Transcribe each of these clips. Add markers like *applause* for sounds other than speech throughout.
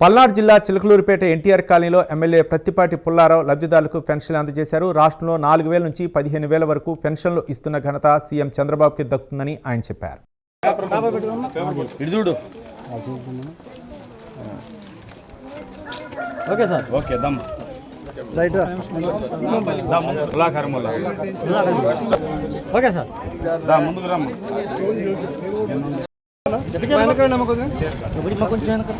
పల్నాడు జిల్లా చిలకలూరుపేట ఎన్టీఆర్ కాలనీలో ఎమ్మెల్యే ప్రత్తిపాటి పుల్లారావు లబ్ధిదారులకు పెన్షన్లు అందజేశారు. రాష్ట్రంలో నాలుగు వేల నుంచి పదిహేను వేల వరకు పెన్షన్లు ఇస్తున్న ఘనత సీఎం చంద్రబాబుకి దక్కుతుందని ఆయన చెప్పారు. Okay sir. ఓకే ఉల్లాకారం వల్ల ఓకే సార్. దా ముందుకు రమ్మ కొంచెం వెనక.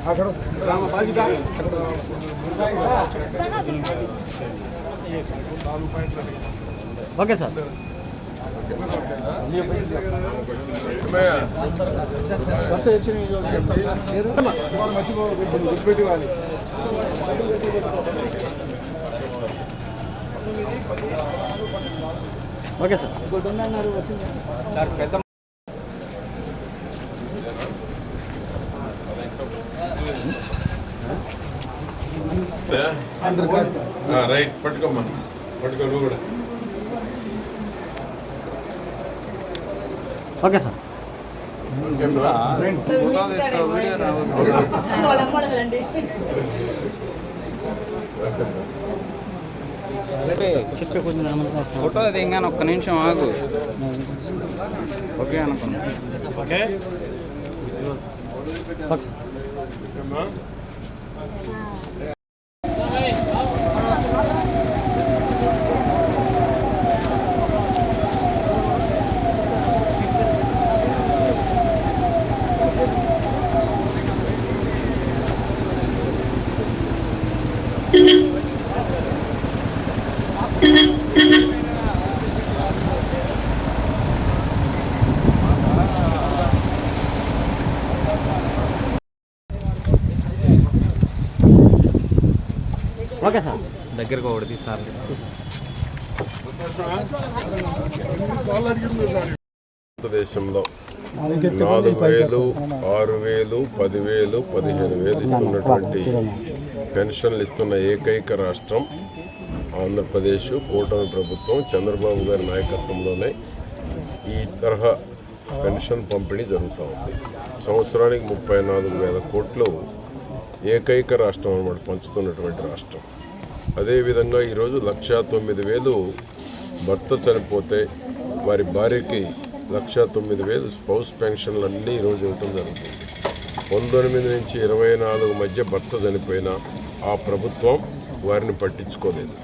Okay sir. ఓకే రైట్ పట్టుకోమ్మా పట్టుకో నువ్వు కూడా. Okay sir. *laughs* ఫోటో దిగాను ఒక్క నిమిషం ఆగు. ఓకే అనుకున్నా ఓకే. ఓకే. Okay sir. దగ్గరకు ఒకటి తీసారు భారతదేశంలో నాలుగు వేలు ఆరు వేలు పదివేలు పదిహేను వేలు ఇస్తున్నటువంటి పెన్షన్లు ఇస్తున్న ఏకైక రాష్ట్రం ఆంధ్రప్రదేశ్ కూటమి ప్రభుత్వం చంద్రబాబు గారి నాయకత్వంలోనే ఈ తరహా పెన్షన్ పంపిణీ జరుగుతూ ఉంది. సంవత్సరానికి ముప్పై నాలుగు వేల కోట్లు ఏకైక రాష్ట్రం అన్నమాట పంచుతున్నటువంటి రాష్ట్రం. అదేవిధంగా ఈరోజు లక్షా తొమ్మిది వేలు భర్త చనిపోతే వారి భార్యకి లక్షా తొమ్మిది వేలు స్పౌస్ పెన్షన్లు అన్నీ ఈరోజు ఇవ్వటం జరుగుతుంది. పంతొమ్మిది నుంచి ఇరవై నాలుగు మధ్య భర్త చనిపోయినా ఆ ప్రభుత్వం వారిని పట్టించుకోలేదు.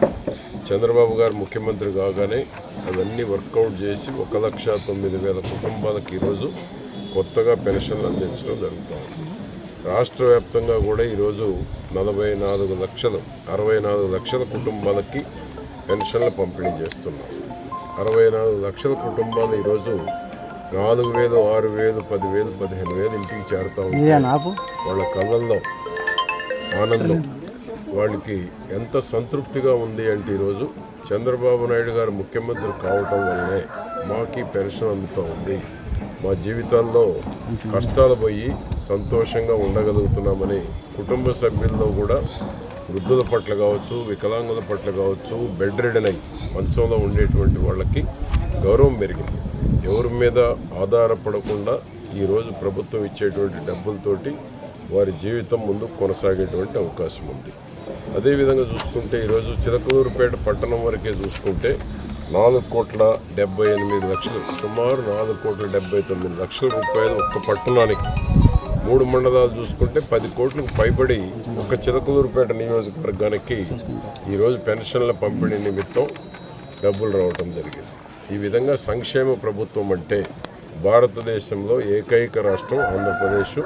చంద్రబాబు గారు ముఖ్యమంత్రి కాగానే అవన్నీ వర్కౌట్ చేసి ఒక లక్ష తొమ్మిది వేల కుటుంబాలకు ఈరోజు కొత్తగా పెన్షన్లు అందించడం జరుగుతుంది. రాష్ట్ర వ్యాప్తంగా కూడా ఈరోజు నలభై నాలుగు లక్షలు అరవై నాలుగు లక్షల కుటుంబాలకి పెన్షన్లు పంపిణీ చేస్తున్నాం. అరవై నాలుగు లక్షల కుటుంబాలు ఈరోజు నాలుగు వేలు ఆరు వేలు పదివేలు పదిహేను వేలు ఇంటికి చేరుతా ఉంటాయి వాళ్ళ కళ్ళల్లో ఆనందం. వాళ్ళకి ఎంత సంతృప్తిగా ఉంది అంటే ఈరోజు చంద్రబాబు నాయుడు గారు ముఖ్యమంత్రి కావటం వల్లనే మాకు పెన్షన్ అందుతూ ఉంది. మా జీవితాల్లో కష్టాలు పోయి సంతోషంగా ఉండగలుగుతున్నామని కుటుంబ సభ్యుల్లో కూడా వృద్ధుల పట్ల కావచ్చు వికలాంగుల పట్ల కావచ్చు బెడ్ రెడన్ అయి మంచంలో ఉండేటువంటి వాళ్ళకి గౌరవం పెరిగింది. ఎవరి మీద ఆధారపడకుండా ఈరోజు ప్రభుత్వం ఇచ్చేటువంటి డబ్బులతోటి వారి జీవితం ముందు కొనసాగేటువంటి అవకాశం ఉంది. అదేవిధంగా చూసుకుంటే ఈరోజు చిలకలూరుపేట పట్టణం వరకే చూసుకుంటే నాలుగు కోట్ల డెబ్బై ఎనిమిది లక్షలు సుమారు నాలుగు కోట్ల డెబ్బై తొమ్మిది లక్షల రూపాయలు ఒక్క పట్టణానికి మూడు మండలాలు చూసుకుంటే పది కోట్లకు పైబడి ఒక చిలకలూరుపేట నియోజకవర్గానికి ఈరోజు పెన్షన్ల పంపిణీ నిమిత్తం డబ్బులు రావటం జరిగింది. ఈ విధంగా సంక్షేమ ప్రభుత్వం అంటే భారతదేశంలో ఏకైక రాష్ట్రం ఆంధ్రప్రదేశ్.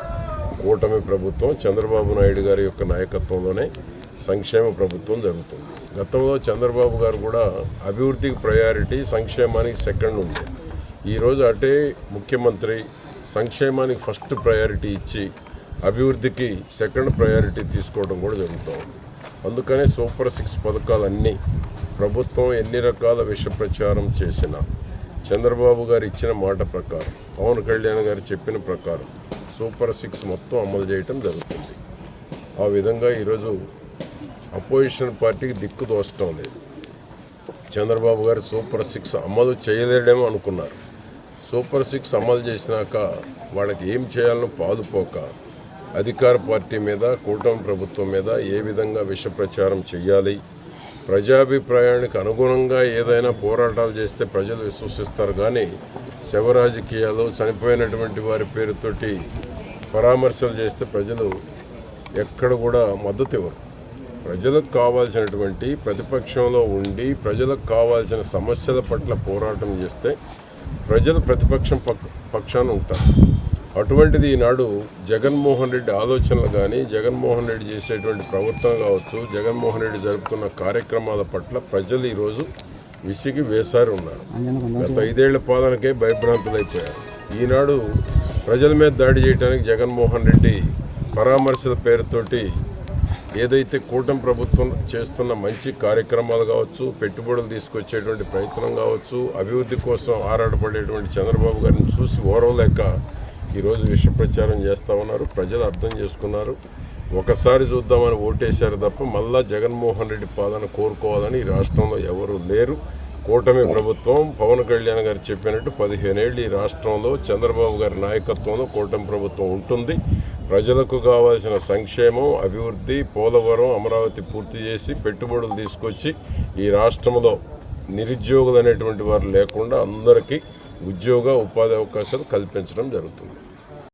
కూటమి ప్రభుత్వం చంద్రబాబు నాయుడు గారి యొక్క నాయకత్వంలోనే సంక్షేమ ప్రభుత్వం జరుగుతుంది. గతంలో చంద్రబాబు గారు కూడా అభివృద్ధికి ప్రయారిటీ సంక్షేమానికి సెకండ్ ఉంది ఈరోజు అటే ముఖ్యమంత్రి సంక్షేమానికి ఫస్ట్ ప్రయారిటీ ఇచ్చి అభివృద్ధికి సెకండ్ ప్రయారిటీ తీసుకోవడం కూడా జరుగుతూ ఉంది. అందుకనే సూపర్ సిక్స్ పథకాలన్నీ ప్రభుత్వం ఎన్ని రకాల విష ప్రచారం చేసినా చంద్రబాబు గారు ఇచ్చిన మాట ప్రకారం పవన్ కళ్యాణ్ గారు చెప్పిన ప్రకారం సూపర్ సిక్స్ మొత్తం అమలు చేయటం జరుగుతుంది. ఆ విధంగా ఈరోజు అపోజిషన్ పార్టీకి దిక్కు దోచడం లేదు. చంద్రబాబు గారు సూపర్ సిక్స్ అమలు చేయలేడేమో అనుకున్నారు. సూపర్ సిక్స్ అమలు చేసినాక వాళ్ళకి ఏం చేయాలనో పాదుపోక అధికార పార్టీ మీద కూటమి ప్రభుత్వం మీద ఏ విధంగా విష ప్రచారం చేయాలి ప్రజాభిప్రాయానికి అనుగుణంగా ఏదైనా పోరాటాలు చేస్తే ప్రజలు విశ్వసిస్తారు. కానీ శవ రాజకీయాలు చనిపోయినటువంటి వారి పేరుతోటి పరామర్శలు చేస్తే ప్రజలు ఎక్కడ కూడా మద్దతు ఇవ్వరు. ప్రజలకు కావాల్సినటువంటి ప్రతిపక్షంలో ఉండి ప్రజలకు కావాల్సిన సమస్యల పట్ల పోరాటం చేస్తే ప్రజలు ప్రతిపక్షం పక్ పక్షాన ఉంటారు. అటువంటిది ఈనాడు జగన్మోహన్ రెడ్డి ఆలోచనలు కానీ జగన్మోహన్ రెడ్డి చేసేటువంటి ప్రవర్తన కావచ్చు జగన్మోహన్ రెడ్డి జరుపుతున్న కార్యక్రమాల పట్ల ప్రజలు ఈరోజు విసిగి వేసారి ఉన్నారు. గత ఐదేళ్ళ పాలనకే భయభ్రాంతులైపోయారు. ఈనాడు ప్రజల మీద దాడి చేయడానికి జగన్మోహన్ రెడ్డి పరామర్శల పేరుతోటి ఏదైతే కూటమి ప్రభుత్వం చేస్తున్న మంచి కార్యక్రమాలు కావచ్చు పెట్టుబడులు తీసుకొచ్చేటువంటి ప్రయత్నం కావచ్చు అభివృద్ధి కోసం ఆరాటపడేటువంటి చంద్రబాబు గారిని చూసి ఓరవలేక ఈరోజు విష ప్రచారం చేస్తూ ఉన్నారు. ప్రజలు అర్థం చేసుకున్నారు. ఒకసారి చూద్దామని ఓటేశారు తప్ప మళ్ళా జగన్మోహన్ రెడ్డి పాలన కోరుకోవాలని ఈ రాష్ట్రంలో ఎవరు లేరు. కూటమి ప్రభుత్వం పవన్ కళ్యాణ్ గారు చెప్పినట్టు పదిహేనేళ్ళు ఈ రాష్ట్రంలో చంద్రబాబు గారి నాయకత్వంలో కూటమి ప్రభుత్వం ఉంటుంది. ప్రజలకు కావాల్సిన సంక్షేమం అభివృద్ధి పోలవరం అమరావతి పూర్తి చేసి పెట్టుబడులు తీసుకొచ్చి ఈ రాష్ట్రంలో నిరుద్యోగులు అనేటువంటి వారు లేకుండా అందరికీ ఉద్యోగ ఉపాధి అవకాశాలు కల్పించడం జరుగుతుంది.